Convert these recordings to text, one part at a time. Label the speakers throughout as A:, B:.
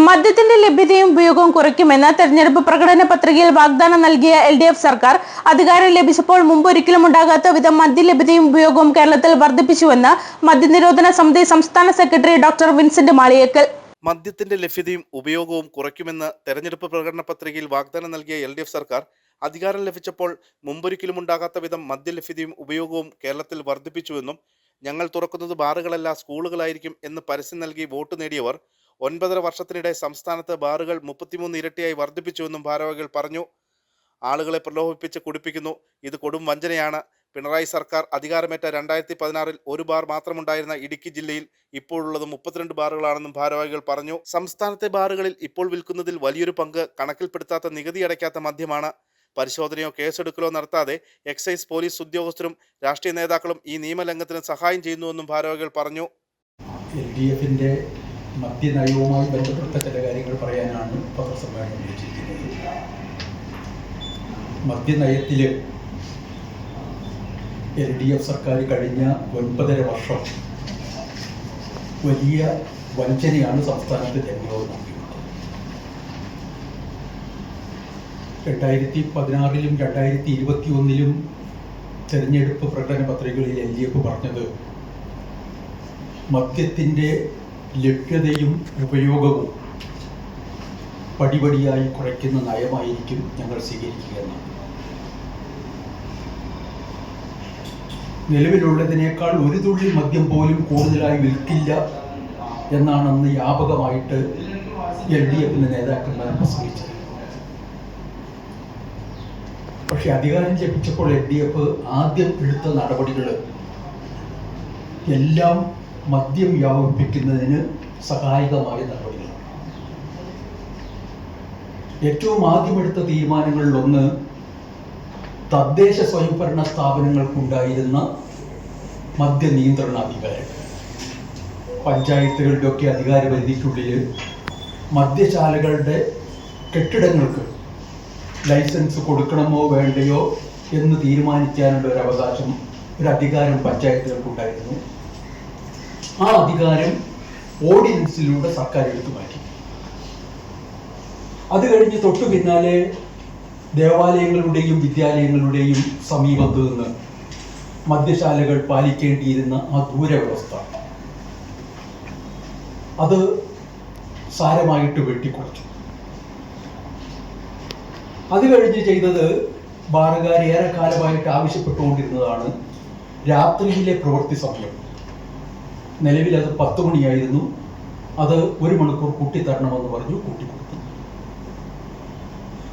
A: മദ്യത്തിന്റെ ലഭ്യതയും ഉപയോഗവും കുറയ്ക്കുമെന്ന് തെരഞ്ഞെടുപ്പ് പ്രകടന പത്രികയിൽ വാഗ്ദാനം നൽകിയ എൽ ഡി എഫ് സർക്കാർ അധികാരം ലഭിച്ചപ്പോൾ മുമ്പൊരിക്കലും ഉണ്ടാകാത്ത വിധം മദ്യ ലഭ്യതയും ഉപയോഗവും കേരളത്തിൽ വർദ്ധിപ്പിച്ചുവെന്ന് മദ്യനിരോധന സമിതി സംസ്ഥാന സെക്രട്ടറി ഡോക്ടർ വിൻസെന്റ് മാളിയേക്കൽ.
B: മദ്യത്തിന്റെ ലഭ്യതയും ഉപയോഗവും കുറയ്ക്കുമെന്ന് തെരഞ്ഞെടുപ്പ് പ്രകടന പത്രികയിൽ വാഗ്ദാനം നൽകിയ എൽ ഡി എഫ് സർക്കാർ അധികാരം ലഭിച്ചപ്പോൾ മുമ്പൊരിക്കലും ഉണ്ടാകാത്ത വിധം മദ്യലഭ്യതയും ഉപയോഗവും കേരളത്തിൽ വർദ്ധിപ്പിച്ചുവെന്നും ഞങ്ങൾ തുറക്കുന്നത് ബാറുകളല്ല സ്കൂളുകളായിരിക്കും എന്ന് പരസ്യം നൽകി വോട്ട് നേടിയവർ ഒൻപതര വർഷത്തിനിടെ സംസ്ഥാനത്ത് ബാറുകൾ മുപ്പത്തിമൂന്ന് ഇരട്ടിയായി വർദ്ധിപ്പിച്ചുവെന്നും ഭാരവാഹികൾ പറഞ്ഞു. ആളുകളെ പ്രലോഭിപ്പിച്ച് കുടിപ്പിക്കുന്നു. ഇത് കൊടും വഞ്ചനയാണ്. പിണറായി സർക്കാർ അധികാരമേറ്റ രണ്ടായിരത്തി പതിനാറിൽ ഒരു ബാർ മാത്രമുണ്ടായിരുന്ന ഇടുക്കി ജില്ലയിൽ ഇപ്പോഴുള്ളത് മുപ്പത്തിരണ്ട് ബാറുകളാണെന്നും ഭാരവാഹികൾ പറഞ്ഞു. സംസ്ഥാനത്തെ ബാറുകളിൽ ഇപ്പോൾ വിൽക്കുന്നതിൽ വലിയൊരു പങ്ക് കണക്കിൽപ്പെടുത്താത്ത നികുതി അടയ്ക്കാത്ത മദ്യമാണ്. പരിശോധനയോ കേസെടുക്കലോ നടത്താതെ എക്സൈസ് പോലീസ് ഉദ്യോഗസ്ഥരും രാഷ്ട്രീയ നേതാക്കളും ഈ നിയമലംഘനത്തിന് സഹായം ചെയ്യുന്നുവെന്നും ഭാരവാഹികൾ പറഞ്ഞു.
C: എൽ ഡി മദ്യനയവുമായി ബന്ധപ്പെട്ട ചില കാര്യങ്ങൾ പറയാനാണ് പത്രസമ്മേളനം വിളിച്ചിരിക്കുന്നത് മദ്യനയത്തിൽ എൽ ഡി എഫ് സർക്കാർ കഴിഞ്ഞ ഒൻപതര വർഷം വലിയ വഞ്ചനയാണ് സംസ്ഥാനത്ത് ജനങ്ങളോട് നൽകിയിട്ടുള്ളത് രണ്ടായിരത്തി പതിനാറിലും രണ്ടായിരത്തി ഇരുപത്തി ഒന്നിലും തെരഞ്ഞെടുപ്പ് പ്രകടന പത്രികകളിൽ എൽ ഡി എഫ് പറഞ്ഞത് മദ്യത്തിന്റെ ലഭ്യതയും ഉപയോഗവും പടിപടിയായി കുറയ്ക്കുന്ന നയമായിരിക്കും ഞങ്ങൾ സ്വീകരിക്കുക എന്ന് നിലവിലുള്ളതിനേക്കാൾ ഒരു തുള്ളി മദ്യം പോലും കൂടുതലായി വിൽക്കില്ല എന്നാണ് അന്ന് വ്യാപകമായിട്ട് എൽ ഡി എഫിന്റെ നേതാക്കന്മാർ പ്രസംഗിച്ചത്. പക്ഷെ അധികാരം ലഭിച്ചപ്പോൾ എൽ ഡി എഫ് ആദ്യം എടുത്ത നടപടികൾ എല്ലാം മദ്യം വ്യാപിപ്പിക്കുന്നതിന് സഹായകമായ നടപടികളാണ് ഏറ്റവും ആദ്യമെടുത്ത തീരുമാനങ്ങളിലൊന്ന് തദ്ദേശ സ്വയംഭരണ സ്ഥാപനങ്ങൾക്കുണ്ടായിരുന്ന മദ്യ നിയന്ത്രണ അധികാരം. പഞ്ചായത്തുകളുടെയൊക്കെ അധികാരപരിധിക്കുള്ളിൽ മദ്യശാലകളുടെ കെട്ടിടങ്ങൾക്ക് ലൈസൻസ് കൊടുക്കണമോ വേണ്ടയോ എന്ന് തീരുമാനിക്കാനുള്ള ഒരു അവകാശം ഒരു അധികാരം പഞ്ചായത്തുകൾക്കുണ്ടായിരുന്നു. ആ അധികാരം ഓർഡിനൻസിലൂടെ സർക്കാർ എടുത്തു മാറ്റി. അത് കഴിഞ്ഞ് തൊട്ടു പിന്നാലെ ദേവാലയങ്ങളുടെയും വിദ്യാലയങ്ങളുടെയും സമീപത്ത് നിന്ന് മദ്യശാലകൾ പാലിക്കേണ്ടിയിരുന്ന ആ ദൂരവ്യവസ്ഥ അത് സാരമായിട്ട് വെട്ടിക്കുറച്ചു. അത് കഴിഞ്ഞ് ചെയ്തത് ബാറുകാർ ഏറെക്കാലമായിട്ട് ആവശ്യപ്പെട്ടുകൊണ്ടിരുന്നതാണ് രാത്രിയിലെ പ്രവൃത്തി സമയം. നിലവിൽ അത് പത്ത് മണിയായിരുന്നു. അത് ഒരു മണിക്കൂർ കൂട്ടിത്തരണമെന്ന് പറഞ്ഞു കൂട്ടി കൊടുത്തു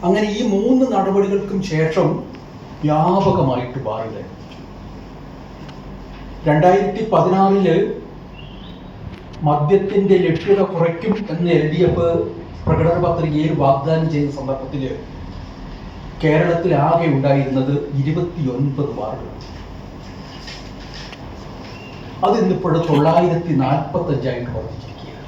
C: അങ്ങനെ ഈ മൂന്ന് നടപടികൾക്കും ശേഷം വ്യാപകമായിട്ട് ബാറുകൾ രണ്ടായിരത്തി പതിനാറിൽ മദ്യത്തിന്റെ ലഭ്യത കുറയ്ക്കും എന്ന് എൽ ഡി എഫ് പ്രകടന പത്രികയിൽ വാഗ്ദാനം ചെയ്ത സന്ദർഭത്തിൽ കേരളത്തിൽ ആകെ ഉണ്ടായിരുന്നത് ഇരുപത്തിയൊൻപത് ബാറുകൾ അത് ഇന്നിപ്പോഴും തൊള്ളായിരത്തി നാൽപ്പത്തി അഞ്ചായിട്ട് വർദ്ധിച്ചിരിക്കുകയാണ്.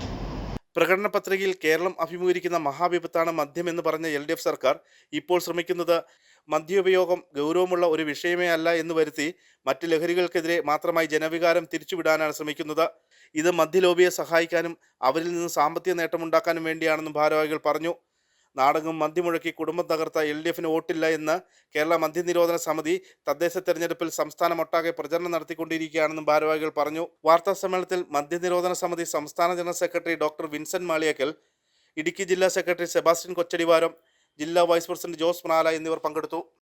B: പ്രകടന പത്രികയിൽ കേരളം അഭിമുഖീകരിക്കുന്ന മഹാവിപത്താണ് മദ്യം എന്ന് പറഞ്ഞ എൽ ഡി എഫ് സർക്കാർ ഇപ്പോൾ ശ്രമിക്കുന്നത് മദ്യോപയോഗം ഗൗരവമുള്ള ഒരു വിഷയമേ അല്ല എന്ന് വരുത്തി മറ്റ് ലഹരികൾക്കെതിരെ മാത്രമായി ജനവികാരം തിരിച്ചുവിടാനാണ് ശ്രമിക്കുന്നത്. ഇത് മദ്യലോബിയെ സഹായിക്കാനും അവരിൽ നിന്ന് സാമ്പത്തിക നേട്ടമുണ്ടാക്കാനും വേണ്ടിയാണെന്നും ഭാരവാഹികൾ പറഞ്ഞു. നാടകം മുഴക്കി കുടുംബം തകർത്ത എൽ ഡി എഫിന് വോട്ടില്ല എന്ന് കേരള മദ്യനിരോധന സമിതി തദ്ദേശ തെരഞ്ഞെടുപ്പിൽ സംസ്ഥാനമൊട്ടാകെ പ്രചരണം നടത്തിക്കൊണ്ടിരിക്കുകയാണെന്നും ഭാരവാഹികൾ പറഞ്ഞു. വാർത്താ സമ്മേളനത്തിൽ മദ്യനിരോധന സമിതി സംസ്ഥാന general secretary doctor Vincent Maliyakkal Idukki ജില്ലാ സെക്രട്ടറി സെബാസ്റ്റ്യൻ കൊച്ചടിവാരം ജില്ലാ വൈസ് പ്രസിഡന്റ് ജോസ് മനാല എന്നിവർ പങ്കെടുത്തു.